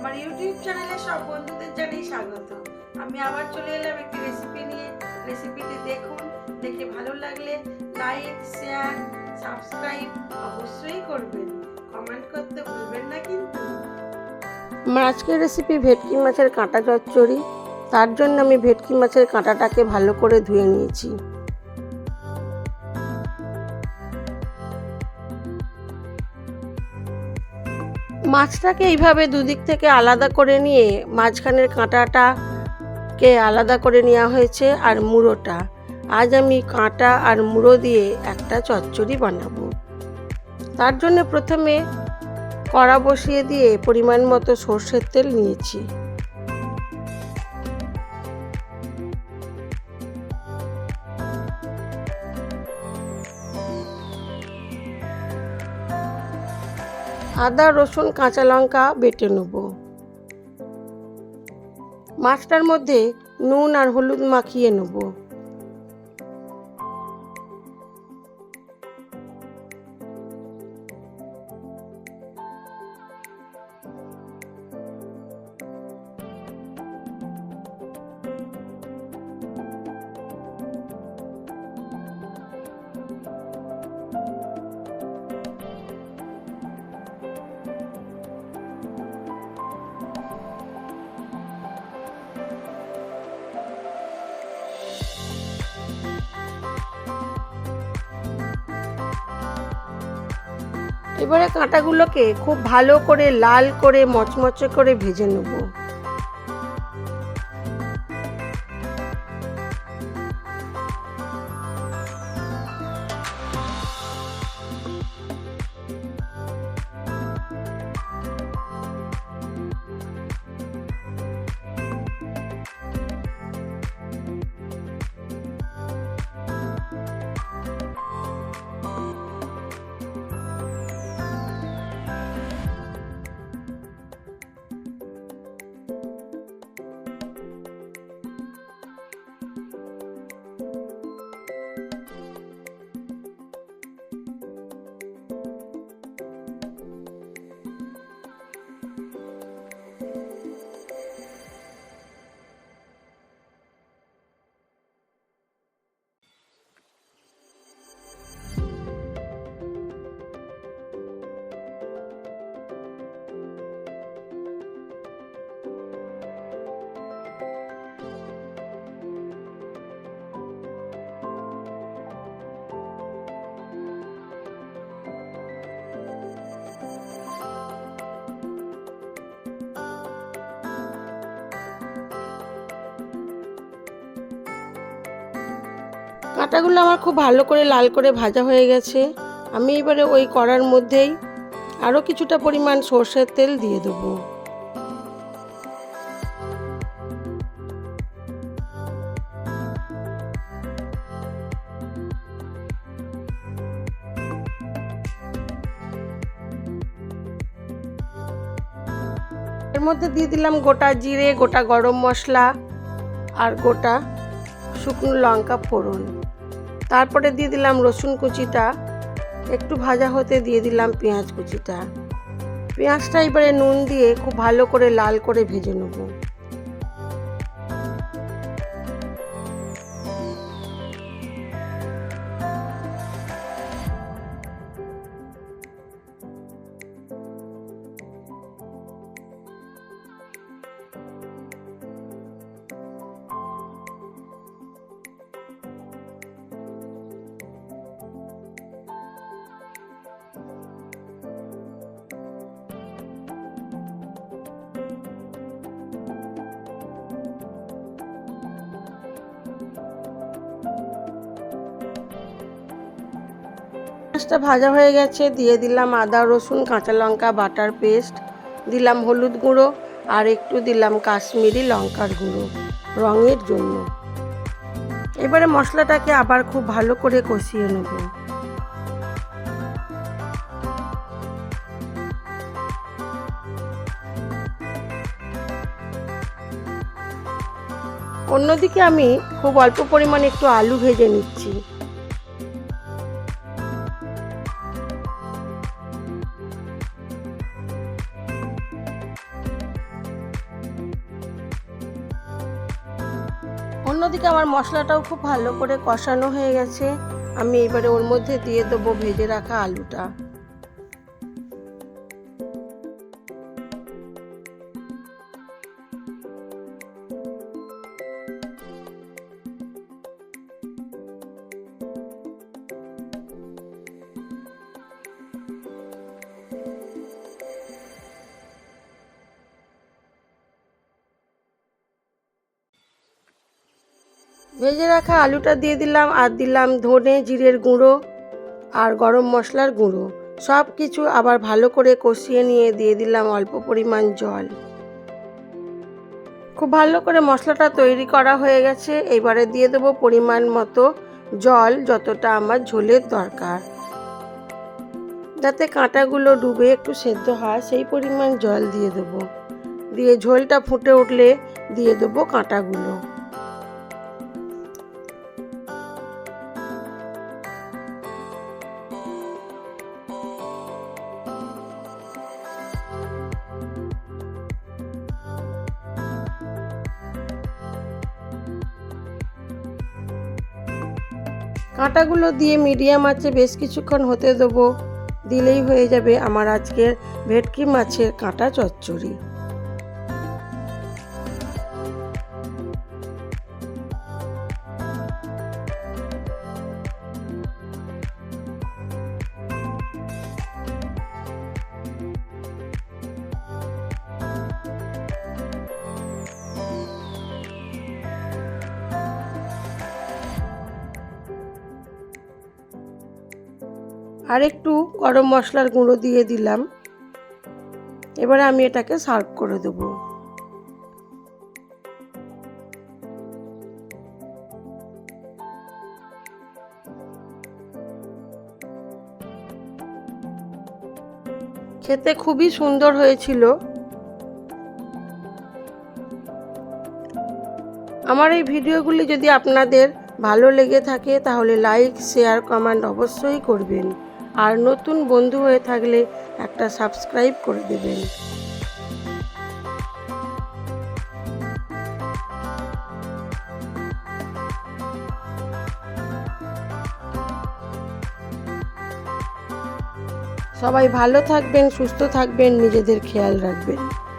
আমার ইউটিউব চ্যানেলে সব বন্ধুদের জানাই স্বাগত। আমি আবার চলে এলাম একটি রেসিপি নিয়ে। রেসিপিটি দেখুন, দেখে ভালো লাগলে লাইক শেয়ার সাবস্ক্রাইব অবশ্যই করবেন। কমেন্ট করতে ভুলবেন না কিন্তু। আমার আজকের রেসিপি ভেটকি মাছের কাঁটা চচ্চড়ি। তার জন্য আমি ভেটকি মাছের কাঁটাটাকে ভালো করে ধুয়ে নিয়েছি। মাছটাকে এইভাবে দুদিক থেকে আলাদা করে নিয়ে মাঝখানের কাঁটাটাকে আলাদা করে নেওয়া হয়েছে আর মুড়োটা। আজ আমি কাঁটা আর মুড়ো দিয়ে একটা চচ্চড়ি বানাবো। তার জন্য প্রথমে কড়া বসিয়ে দিয়ে পরিমাণ মতো সর্ষের তেল নিয়েছি। আদা রসুন কাঁচা লঙ্কা বেটে নেব। মাছটার মধ্যে নুন আর হলুদ মাখিয়ে নেব। এবারে কাঁটাগুলোকে খুব ভালো করে লাল করে মচমচে করে ভেজে নেব। কাঁটাগুলো আমার খুব ভালো করে লাল করে ভাজা হয়ে গেছে। আমি এবারে ওই কড়ার মধ্যেই আরও কিছুটা পরিমাণ সর্ষের তেল দিয়ে দেবো। এর মধ্যে দিয়ে দিলাম গোটা জিরে, গোটা গরম মশলা আর গোটা শুকনো লঙ্কা ফোড়ন। তারপরে দিয়ে দিলাম রসুন কুচিটা, একটু ভাজা হতে দিয়ে দিলাম পেঁয়াজ কুচিটা। পেঁয়াজটা এবারে নুন দিয়ে খুব ভালো করে লাল করে ভেজে নেব। পেঁয়াজটা ভাজা হয়ে গেছে, দিয়ে দিলাম আদা, রসুন, কাঁচা লঙ্কা, বাটার পেস্ট, দিলাম হলুদ গুঁড়ো আর একটু দিলাম কাশ্মীরি লঙ্কার গুঁড়ো রঙের জন্য। এবারে মশলাটাকে আবার খুব ভালো করে কষিয়ে নেব। অন্যদিকে আমি খুব অল্প পরিমাণে একটু আলু ভেজে নিচ্ছি। অন্যদিকে আমার মশলাটাও খুব ভালো করে কষানো হয়ে গেছে। আমি এবারে ওর মধ্যে দিয়ে দেবো ভেজে রাখা আলুটা। ভেজে রাখা আলুটা দিয়ে দিলাম আর দিলাম ধনে জিরের গুঁড়ো আর গরম মশলার গুঁড়ো। সব কিছু আবার ভালো করে কষিয়ে নিয়ে দিয়ে দিলাম অল্প পরিমাণ জল। খুব ভালো করে মশলাটা তৈরি করা হয়ে গেছে। এবারে দিয়ে দেবো পরিমাণ মতো জল, যতটা আমার ঝোলের দরকার। যাতে কাঁটাগুলো ডুবে একটু সেদ্ধ হয়, সেই পরিমাণ জল দিয়ে দেবো। দিয়ে ঝোলটা ফুটে উঠলে দিয়ে দেবো কাঁটাগুলো। কাঁটাগুলো দিয়ে মিডিয়াম আঁচে বেশ কিছুক্ষণ হতে দেবো। দিলেই হয়ে যাবে আমার আজকের ভেটকি মাছের কাঁটা চচ্চড়ি। আর একটু গরম মশলার গুঁড়ো দিয়ে দিলাম। এবারে আমি এটাকে সার্ভ করে দেবো। খেতে খুবই সুন্দর হয়েছিল। আমার এই ভিডিওগুলি যদি আপনাদের ভালো লেগে থাকে, তাহলে লাইক, শেয়ার, কমেন্ট অবশ্যই করবেন। আর নতুন বন্ধু হয়ে থাকলে একটা সাবস্ক্রাইব করে দেবেন। সবাই ভালো থাকবেন, সুস্থ থাকবেন, নিজেদের খেয়াল রাখবেন।